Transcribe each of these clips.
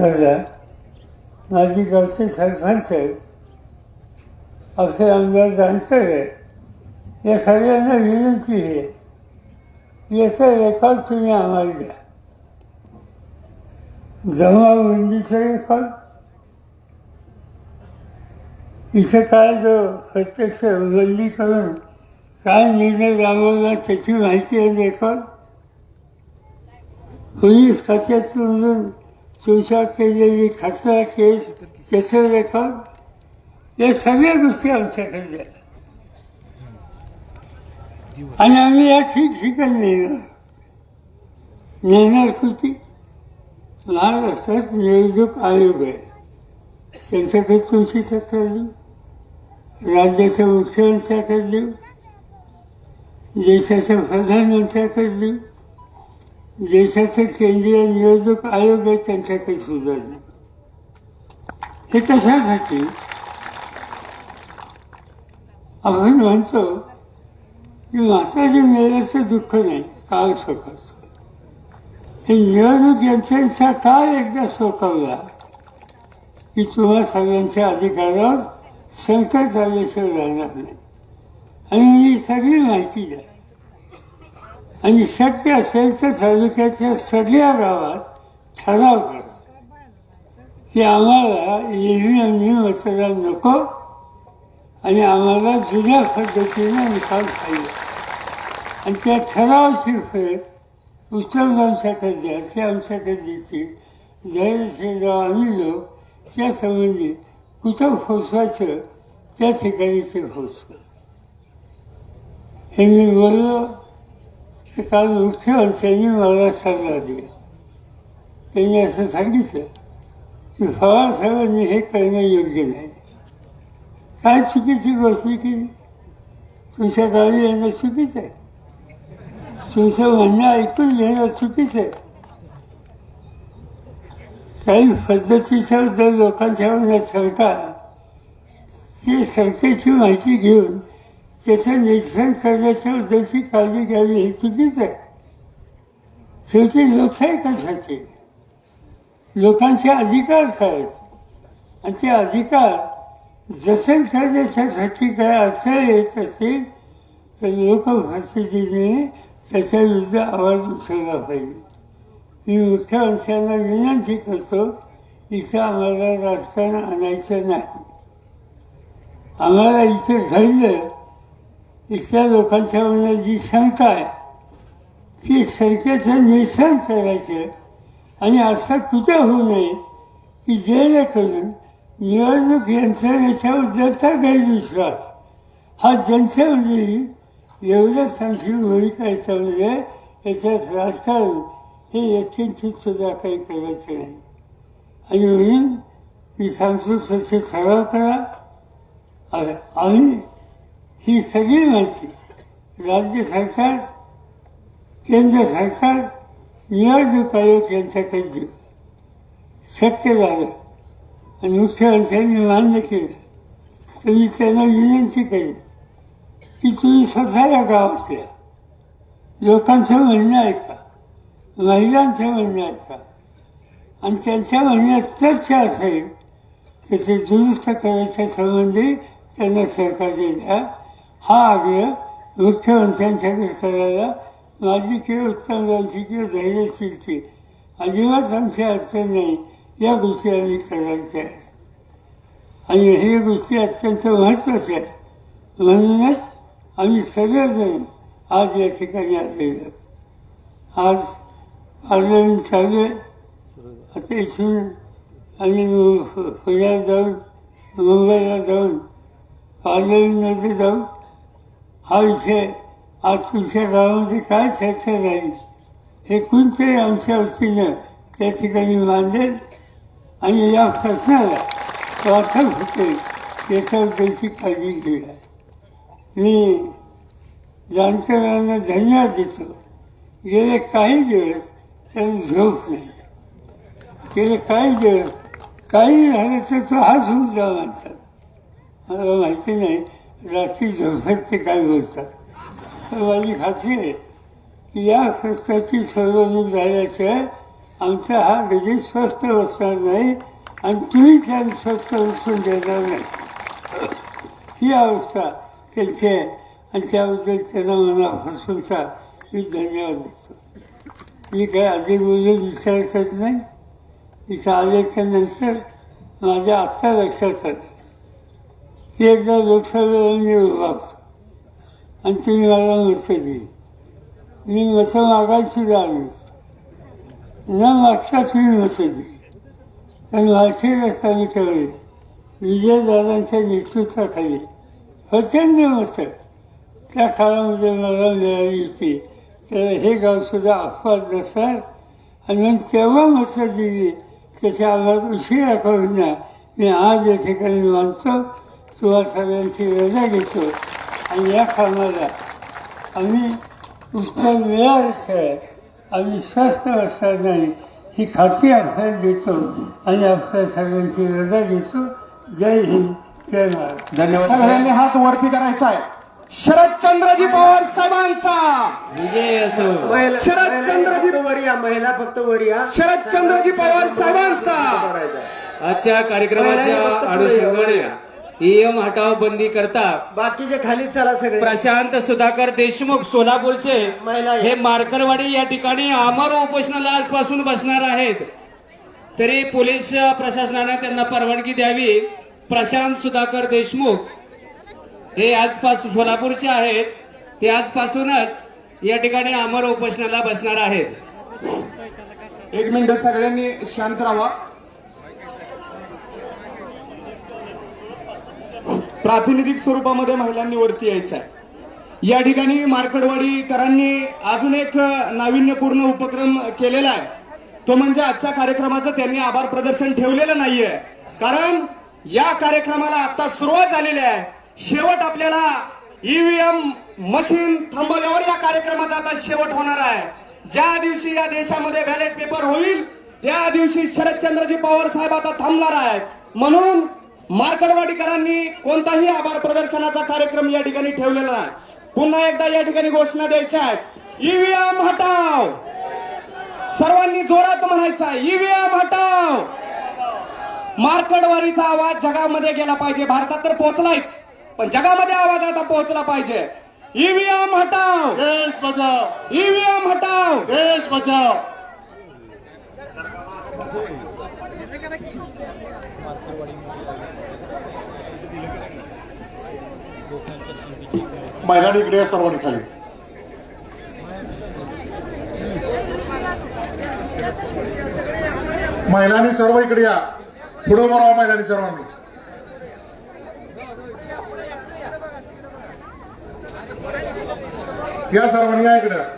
भरला माझी गावचे सरपंच आहेत. असे आमदार जानकर आहेत. या सगळ्यांना विनंती आहे. याचा रेकॉर्ड तुम्ही आम्हाला द्या. जमाबंदीचा रेकॉर्ड? इथे काय जो प्रत्यक्ष बंदी करून काय निर्णय राबवला त्याची माहिती आहे रेकॉर्ड? पोलीस खात्यातून तुमच्या केलेली खतरा केस त्याचं रेकॉर्ड या सगळ्या गोष्टी आमच्याकडे द्या आणि आम्ही या ठिकठिकाणी नेणार. नेणार कृती महाराष्ट्रात निवडणूक आयोग आहे. त्यांच्याकडे तुमची तक्रार देऊ. राज्याच्या मुख्यमंत्र्याकडे देऊ. देशाच्या प्रधानमंत्र्याकडे देऊ. देशाचे केंद्रीय निवडणूक आयोग आहे त्यांच्याकडे सुद्धा हे कशासाठी? आपण म्हणतो की माताजी मेल्याचं दुःख नाही काळ सोकाचं हे निवडणूक यंत्रणेचा काळ एकदा सोकावला की तुम्हा सगळ्यांच्या अधिकारावर संकट आल्याशिवाय राहणार नाही. आणि ही सगळी माहिती द्या. आणि शक्य असेल तर तालुक्याच्या सगळ्या गावात ठराव करा. की आम्हाला ईव्हीएमनी मतदान नको आणि आम्हाला जुन्या पद्धतीने निकाल पाहिजे. आणि त्या ठरावाची फेर उत्तम आमच्याकडे द्या ते आमच्याकडे देतील. धैर्यशीलराव आम्ही लोक त्या संबंधी कुठं पोचवायचं त्या ठिकाणी ते पोचवं हे मी बोललो. ते काल मुख्यमंत्र्यांनी मला सल्ला दिला त्यांनी असं सांगितलं की पवारसाहेबांनी हे करणं योग्य नाही काय चुकीची गोष्ट केली तुमच्या गावी येणं चुकीचं आहे तुमचं म्हणणं ऐकून घेणं चुकीचं आहे काही पद्धतीच्या जर लोकांच्या मनात शंका ते शंकेची माहिती घेऊन त्याचं निरसन करण्याच्या उद्देशी काळजी घ्यावी हे चुकीचं आहे. शेवटी लोकशाही कशाची? लोकांचे अधिकार आहेत आणि ते अधिकार जतन करण्याच्यासाठी काय अडचण येत असतील तर लोकभाषेने त्याच्याविरुद्ध आवाज उचलला पाहिजे. मी मुख्यमंत्र्यांना विनंती करतो इथं आम्हाला राजकारण आणायचं नाही. आम्हाला इथं घडलं इथल्या लोकांच्या मनात जी शंका आहे ती शंकेचं निरसन करायचं. आणि असं कुठे होऊ नये की जेणेकरून निवडणूक यंत्रणेच्याबद्दलचा गैरविश्वास हा जनतेमध्ये एवढंच आमची भूमिका याच्यामध्ये याच्यात राजकारण हे यत्किंचित सुद्धा काही करायचं नाही. आणि म्हणून मी सांगतो तसे सराव करा. आणि ही सगळी माहिती राज्य सरकार केंद्र सरकार निवडणूक आयोग यांच्याकडे देऊ शक्य झालं आणि मुख्यमंत्र्यांनी मान्य केलं. तर मी त्यांना विनंती करेन की तुम्ही स्वतः या गावात या लोकांचं म्हणणं ऐका महिलांचं म्हणणं ऐका. आणि त्यांच्या म्हणण्यात तथ्य असेल त्याचे दुरुस्त करायच्या संबंधी त्यांना सहकार्य द्या. हा आग्रह मुख्यमंत्र्यांच्याकडे करायला माझी किंवा उत्तमरावची किंवा धैर्यशीलची अजिबात आमची अडचण नाही या गोष्टी आम्ही करायच्या आहेत आणि हे गोष्टी अत्यंत महत्त्वाच्या आहेत म्हणूनच आम्ही सगळेजण आज या ठिकाणी आलेलो आहोत. आज पार्लमेंट चालू आहे आता इथून आम्ही पुण्यात जाऊन मुंबईला जाऊन पार्लमेंटमध्ये जाऊन हा विषय आज तुमच्या गावामध्ये काय चर्चा राहील हे कोणतरी आमच्या वतीनं त्या ठिकाणी मांडेल? आणि या प्रश्नाला वाटप होते याच्यावर त्यांची काळजी घेऊया. मी जानकरांना धन्यवाद देतो. गेले काही दिवस त्याला झोप नाही. गेले काही दिवस काही झालं तर तो हाच होऊन जा माणसात मला माहिती नाही रात्री झोपेत काय बोलतात माझी खात्री आहे. की या खर्चाची सोडवणूक झाल्याशिवाय आमचा हा कधी स्वस्त बसणार नाही आणि तुम्ही त्याला स्वस्त बसून देणार नाही. ही अवस्था त्यांची आहे आणि त्याबद्दल त्यांना मनापासूनचा मी धन्यवाद देतो. मी काय अधिक बोलून विचार करत नाही. इथं आल्याच्यानंतर माझ्या आत्ता लक्षात आलं. की एकदा लोकसभेला मी आणि तुम्ही मला मतं दिली मी मतं मागायला सुद्धा न मागता तुम्ही मतं दिली पण माझी रस्त्याने ठेवले विजयदादांच्या नेतृत्वाखाली प्रचंड मतं. त्या काळामध्ये मला मिळाली होती. तर हे गावसुद्धा अपवाद नसणार. आणि मग तेव्हा मतं दिली. त्याच्या आम्हाला उशिरा करून होईना मी आज या ठिकाणी मानतो. तुम्हा सगळ्यांची रजा घेतो. आणि या कामाला आम्ही उत्तर मिळाल्याशिवाय आम्ही स्वस्थ असणार नाही. ही खात्री आपल्याला देतो आणि आपल्या सगळ्यांची रजा घेतो. जय हिंद जय महाराष्ट्र धन्यवाद सगळ्यांनी हात वरती करायचा आहे. शरदचंद्रजी पवार साहेबांचा. विजय असो. महिला- शरदचंद्रजी- महिला फक्त वर या महिला फक्त वर या. शरदचंद्रजी पवार साहेबांचा. आजच्या महिलांनी कार्यक्रमाच्या फक्त पुढे अनुषंगाने या. ईएम हटाव बंदी करता बाकीचे खाली चला सगळे. प्रशांत सुधाकर देशमुख सोलापूरचे महिला. हे मार्करवाडी या ठिकाणी अमर उपोषणाला आजपासून बसणार आहेत. तरी पोलीस प्रशासनाने त्यांना परवानगी द्यावी. प्रशांत सुधाकर देशमुख हे आजपासून सोलापूरचे आहेत. ते आजपासूनच या ठिकाणी अमर उपोषणाला बसणार आहेत. एक मिनिट सगळ्यांनी शांत राहा. प्रातिनिधिक स्वरूपामध्ये महिलांनी वरती यायचं आहे. या ठिकाणी मार्कडवाडीकरांनी अजून एक नाविन्यपूर्ण उपक्रम केलेला आहे. तो म्हणजे आजच्या कार्यक्रमाचं त्यांनी आभार प्रदर्शन ठेवलेलं नाहीये. कारण या कार्यक्रमाला आता सुरुवात झालेली आहे. शेवट आपल्याला ईव्हीएम मशीन थांबवल्यावर या कार्यक्रमाचा आता शेवट होणार आहे. ज्या दिवशी या देशामध्ये बॅलेट पेपर होईल त्या दिवशी शरदचंद्रजी पवार साहेब आता थांबणार आहेत. म्हणून मार्कडवाडीकरांनी कोणताही आभार प्रदर्शनाचा कार्यक्रम या ठिकाणी ठेवलेला नाही. पुन्हा एकदा या ठिकाणी घोषणा द्यायच्या आहेत. ईव्हीएम हटाव. सर्वांनी जोरात म्हणायचं आहे ईव्हीएम हटाव. मार्कडवारीचा आवाज जगामध्ये गेला पाहिजे. भारतात तर पोहोचलायच पण जगामध्ये आवाज आता पोहोचला पाहिजे. ईव्हीएम हटाव. देश बचाओ ईव्हीएम हटाव. देश बचाओ महिलांनी इकडे या सर्वांनी खाली. महिलांनी सर्व इकडे या. पुढे बरोबर महिलांनी सर्वांनी. या सर्वांनी या इकडे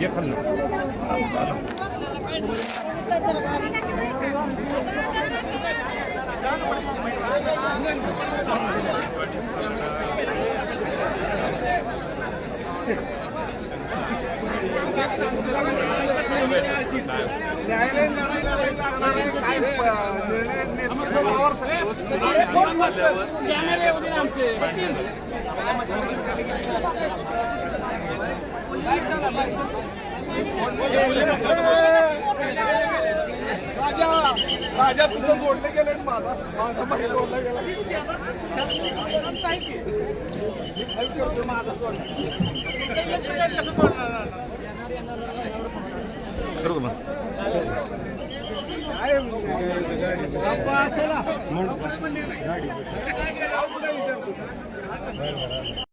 ये खाल्लं न्यायालयीन लढाई लढाई आमचे. राजा राजा तुझं जोडले गेले माझा माझा पाहिजे जोडला गेला माझा जोडला काय